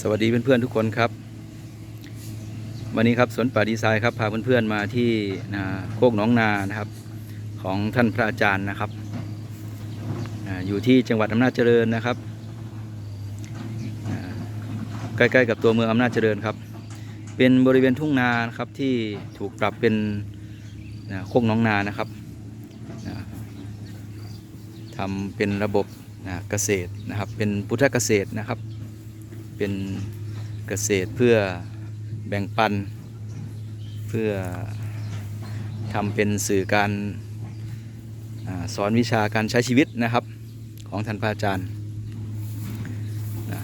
สวัสดีเพื่อนๆทุกคนครับ วันนี้ครับสวนป่าดีไซน์ครับพาเพื่อนๆมาที่นาโคกหน้องนานะครับ ของท่านพระอาจารย์นะครับอ่าอยู่ที่จังหวัดอำนาจเจริญนะครับใกล้ๆกับตัวเมืองอำนาจเจริญครับ เป็นบริเวณทุ่งนานะครับที่ถูกปรับเป็นนะโคกหน้องนานะครับนะทำเป็นระบบนะเกษตรนะครับ เป็นพุทธเกษตรนะครับ เป็นเกษตรเพื่อแบ่งปัน เพื่อทำเป็นสื่อการอสอนวิชาการใช้ชีวิตนะครับ ของท่านพระอาจารย์นะ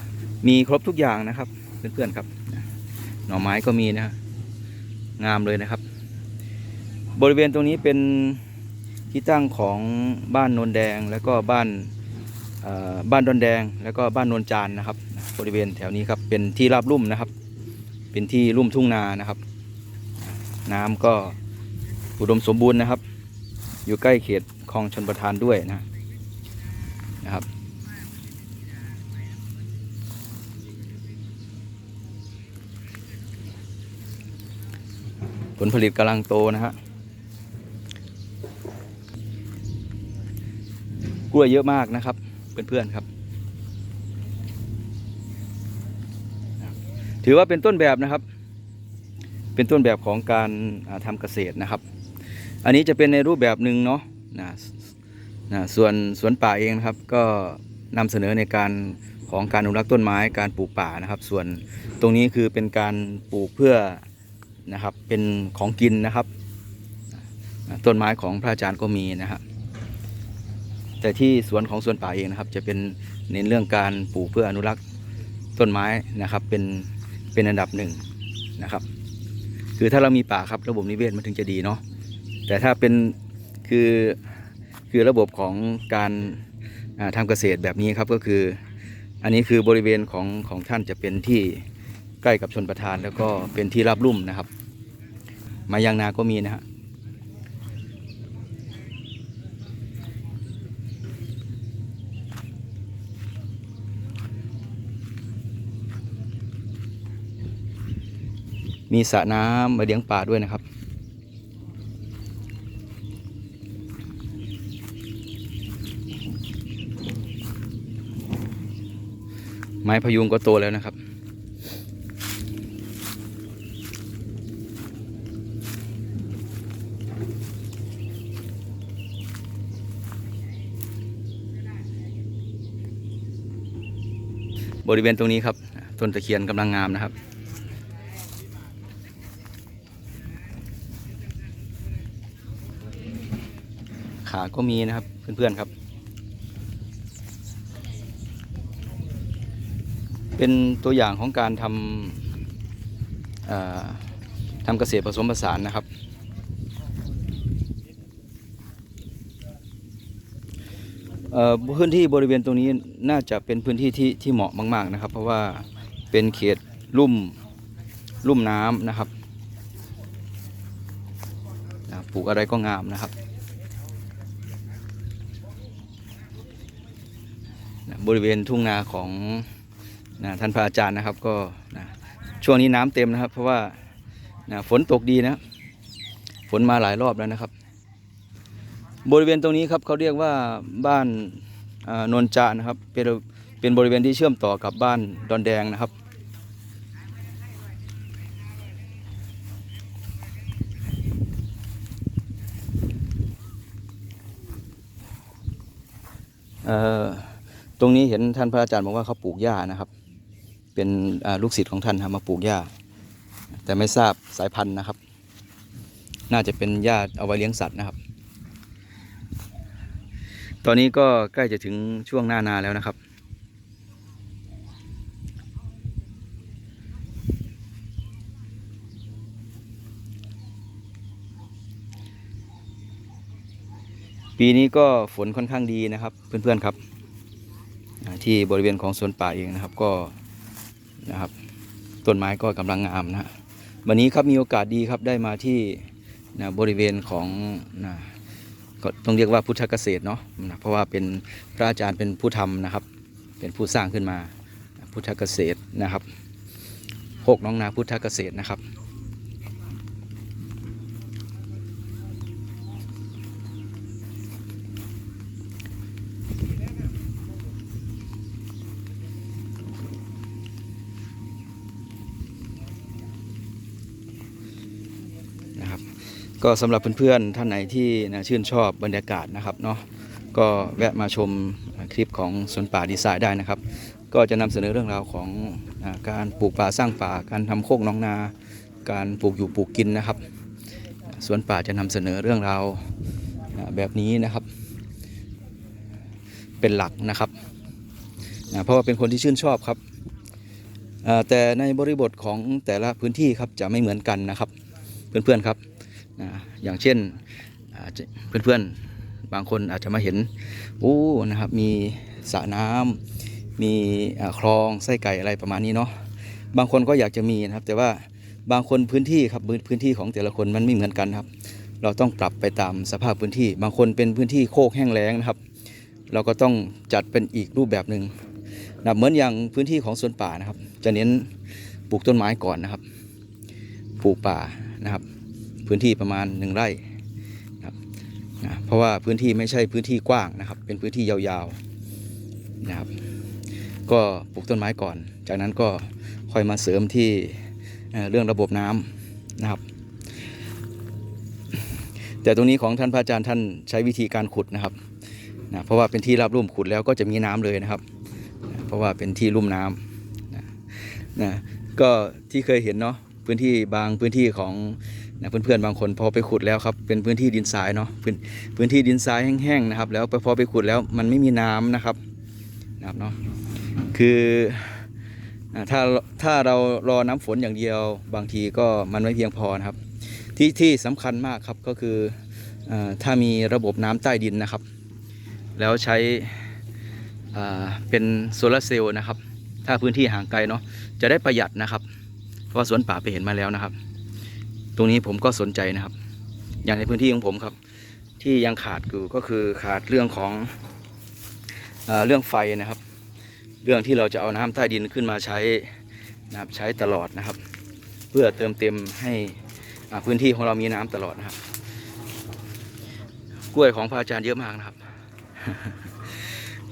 มีครบทุกอย่างนะครับเพื่อนๆครับ หน่อไม้ก็มีนะงามเลยนะครับ บริเวณตรงนี้เป็นที่ตั้งของบ้านโนนแดงแล้วก็บ้านบ้านดอนแดงแล้วก็บ้านโนนจานนะครับ บริเวณแถวนี้ครับเป็นที่ราบลุ่มนะครับ เป็นที่ลุ่มทุ่งนานะครับ น้ำก็อุดมสมบูรณ์นะครับ อยู่ใกล้เขตคลองชนประทานด้วยนะนะครับผลผลิตกำลังโตนะฮะกล้วยเยอะมากนะครับเพื่อนๆครับ ถือว่าเป็นต้นแบบนะครับ เป็นต้นแบบของการอ่าทำเกษตรนะครับ อันนี้จะเป็นในรูปแบบหนึ่งเนาะนะนะส่วนสวนป่าเองนะครับ ก็นำเสนอในการของการอนุรักษ์ต้นไม้การปลูกป่านะครับ ส่วนตรงนี้คือเป็นการปลูกเพื่อนะครับเป็นของกินนะครับ ต้นไม้ของพระอาจารย์ก็มีนะครับแต่ที่สวนของสวนป่าเองนะครับ จะเป็นเน้นเรื่องการปลูกเพื่ออนุรักษ์ต้นไม้นะครับ เป็น เป็นอันดับหนึ่งนะครับ คือถ้าเรามีป่าครับระบบนิเวศมันถึงจะดีเนาะแต่ถ้าเป็นคือคือระบบของการทำทำเกษตรแบบนี้ครับก็คือ อันนี้คือบริเวณของของท่านจะเป็นที่ใกล้กับชนประทานแล้วก็เป็นที่ราบลุ่มนะครับ มายางนาก็มีนะฮะ มีสระน้ำมาเลี้ยงปลาด้วยนะครับ ไม้พยุงก็โตแล้วนะครับบริเวณตรงนี้ครับต้นตะเคียนกำลังงามนะครับ ขาก็มีนะครับเพื่อนๆครับ เป็นตัวอย่างของการทำทำเกษตรผสมผสานนะครับ พื้นที่บริเวณตรงนี้น่าจะเป็นพื้นที่ที่ที่เหมาะมาก ๆนะครับ เพราะว่าเป็นเขตลุ่มลุ่มน้ำนะครับปลูกอะไรก็งามนะครับ นะ บริเวณทุ่งนาของนะท่านพระอาจารย์นะครับก็นะช่วงนี้น้ำเต็มนะครับ เพราะว่านะฝนตกดีนะ ฝนมาหลายรอบแล้วนะครับ บริเวณตรงนี้ครับเขาเรียกว่าบ้านนนจานะครับเป็นเป็นบริเวณที่เชื่อมต่อกับบ้านดอนแดงนะครับเอ่อ รงนี้เห็นท่านพระอาจารย์บอกว่าเขาปลูกหญ้านะครับ เป็นลูกศิษย์ของท่านทำมาปลูกหญ้า แต่ไม่ทราบสายพันธุ์นะครับ น่าจะเป็นหญ้าเอาไว้เลี้ยงสัตว์นะครับ ตอนนี้ก็ใกล้จะถึงช่วงหน้านาแล้วนะครับปีนี้ก็ฝนค่อนข้างดีนะครับ เพื่อนๆครับ ที่บริเวณของสวนป่าเองนะครับก็นะครับต้นไม้ก็กำลังงามนะฮะวันนี้ครับมีโอกาสดีครับได้มาที่นะบริเวณของนะก็ต้องเรียกว่าพุทธเกษตรเนาะนะเพราะว่าเป็นพระอาจารย์เป็นผู้ทำนะครับ เป็นผู้สร้างขึ้นมาพุทธเกษตรนะครับโคกน้องนาพุทธเกษตรนะครับ ก็สำหรับเพื่อนๆท่านไหนที่นะชื่นชอบบรรยากาศนะครับเนาะก็แวะมาชมคลิปของสวนป่าดีไซน์ได้นะครับ ก็จะนำเสนอเรื่องราวของอการปลูกป่าสร้างป่า การทำโคกน้องนา การปลูกอยู่ปลูกกินนะครับสวนป่าจะนำเสนอเรื่องราวแบบนี้นะครับ เป็นหลักนะครับเพราะว่าเป็นคนที่ชื่นชอบครับแต่ในบริบทของแต่ละพื้นที่ครับจะไม่เหมือนกันนะครับ เพื่อนๆครับ อย่างเช่นเพื่อนๆบางคนอาจจะมาเห็นโอ้นะครับมีสระน้ำมีคลองไส้ไก่อะไรประมาณนี้เนาะบางคนก็อยากจะมีนะครับ แต่ว่าบางคนพื้นที่ครับพื้นพื้นที่ของแต่ละคนมันไม่เหมือนกันครับ เราต้องปรับไปตามสภาพพื้นที่ บางคนเป็นพื้นที่โคกแห้งแล้งนะครับ เราก็ต้องจัดเป็นอีกรูปแบบหนึ่งนะเหมือนอย่างพื้นที่ของสวนป่านะครับ จะเน้นปลูกต้นไม้ก่อนนะครับ ปลูกป่านะครับ พื้นที่ประมาณหนึ่งไร่นะครับนะเพราะว่าพื้นที่ไม่ใช่พื้นที่กว้างนะครับ เป็นพื้นที่ยาวๆนะครับ ก็ปลูกต้นไม้ก่อน จากนั้นก็ค่อยมาเสริมที่เรื่องระบบน้ำนะครับ แต่ตรงนี้ของท่านพระอาจารย์ท่านใช้วิธีการขุดนะครับนะเพราะว่าเป็นที่ราบลุ่มขุดแล้วก็จะมีน้ำเลยนะครับนะเพราะว่าเป็นที่ลุ่มน้ำนะนะก็ที่เคยเห็นเนาะพื้นที่บางพื้นที่ของ นะเพื่อนๆบางคนพอไปขุดแล้วครับเป็นพื้นที่ดินทรายเนาะพื้นพื้นที่ดินทรายแห้งๆนะครับ แล้วพอไปขุดแล้วมันไม่มีน้ำนะครับนะครับเนาะคือถ้าถ้าเรารอน้ำฝนอย่างเดียว บางทีก็มันไม่เพียงพอนะครับ ที่ที่สำคัญมากครับก็คืออถ้ามีระบบน้ำใต้ดินนะครับ แล้วใช้เป็นโซลาร์เซลล์นะครับ ถ้าพื้นที่ห่างไกลเนาะจะได้ประหยัดนะครับ เพราะว่าสวนป่าไปเห็นมาแล้วนะครับ ตรงนี้ผมก็สนใจนะครับ อย่างในพื้นที่ของผมครับ ที่ยังขาดอยู่ก็คือขาดเรื่องของอเรื่องไฟนะครับ เรื่องที่เราจะเอาน้ำใต้ดินขึ้นมาใช้นะครับใช้ตลอดนะครับ เพื่อเติมเต็มให้พื้นที่ของเรามีน้ำตลอดนะครับ กล้วยของพระอาจารย์เยอะมากนะครับ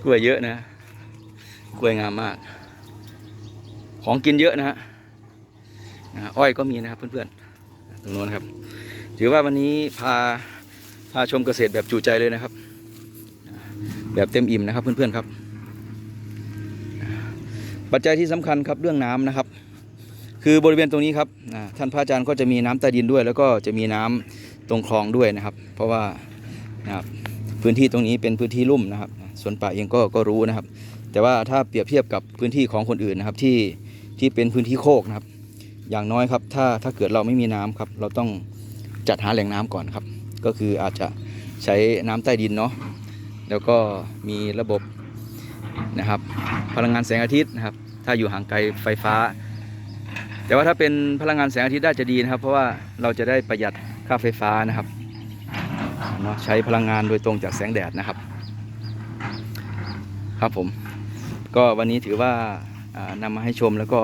กล้วยเยอะนะ กล้วยงามมาก ของกินเยอะนะฮะนะอ้อยก็มีนะครับเพื่อนๆ ตรงโน้นครับ ถือว่าวันนี้พาพาชมเกษตรแบบจูใจเลยนะครับ แบบเต็มอิ่มนะครับเพื่อนๆครับ ปัจจัยที่สำคัญครับเรื่องน้ำนะครับ คือบริเวณตรงนี้ครับท่านพระอาจารย์ก็จะมีน้ำใต้ดินด้วย แล้วก็จะมีน้ำตรงคลองด้วยนะครับ เพราะว่านะครับพื้นที่ตรงนี้เป็นพื้นที่ลุ่มนะครับสวนป่าเองก็ก็รู้นะครับ แต่ว่าถ้าเปรียบเทียบกับพื้นที่ของคนอื่นนะครับที่ที่เป็นพื้นที่โคกนะครับ อย่างน้อยครับ ถ้าถ้าเกิดเราไม่มีน้ำครับ เราต้องจัดหาแหล่งน้ำก่อนครับ ก็คืออาจจะใช้น้ำใต้ดินเนาะแล้วก็มีระบบนะครับ พลังงานแสงอาทิตย์นะครับ ถ้าอยู่ห่างไกลไฟฟ้า แต่ว่าถ้าเป็นพลังงานแสงอาทิตย์ได้จะดีนะครับ เพราะว่าเราจะได้ประหยัดค่าไฟฟ้านะครับเนาะใช้พลังงานโดยตรงจากแสงแดดนะครับ ครับผม ก็วันนี้ถือว่าอ่านำมาให้ชมแล้วก็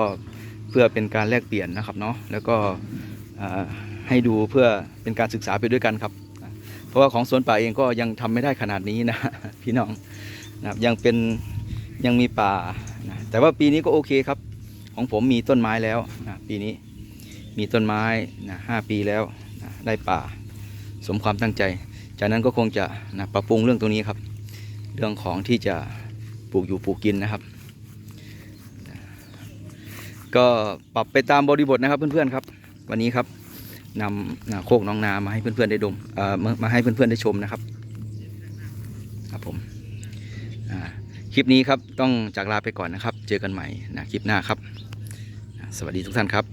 เพื่อเป็นการแลกเปลี่ยนนะครับเนาะแล้วก็ให้ดูเพื่อเป็นการศึกษาไปด้วยกันครับ เพราะว่าของสวนป่าเองก็ยังทำไม่ได้ขนาดนี้นะพี่น้องนะครับยังเป็นยังมีป่านะแต่ว่าปีนี้ก็โอเคครับ ของผมมีต้นไม้แล้วนะปีนี้มีต้นไม้นะห้าปีแล้วนะได้ป่าสมความตั้งใจ จากนั้นก็คงจะนะปรับปรุงเรื่องตรงนี้ครับ เรื่องของที่จะปลูกอยู่ปลูกกินนะครับ ก็ปรับไปตามบริบทนะครับเพื่อนๆครับ วันนี้ครับนำโคกน้องนามาให้เพื่อนๆได้ดมเอ่อมาให้เพื่อนๆได้ชมนะครับ ครับผมอ่าคลิปนี้ครับต้องจากลาไปก่อนนะครับ เจอกันใหม่นะคลิปหน้าครับ สวัสดีทุกท่านครับ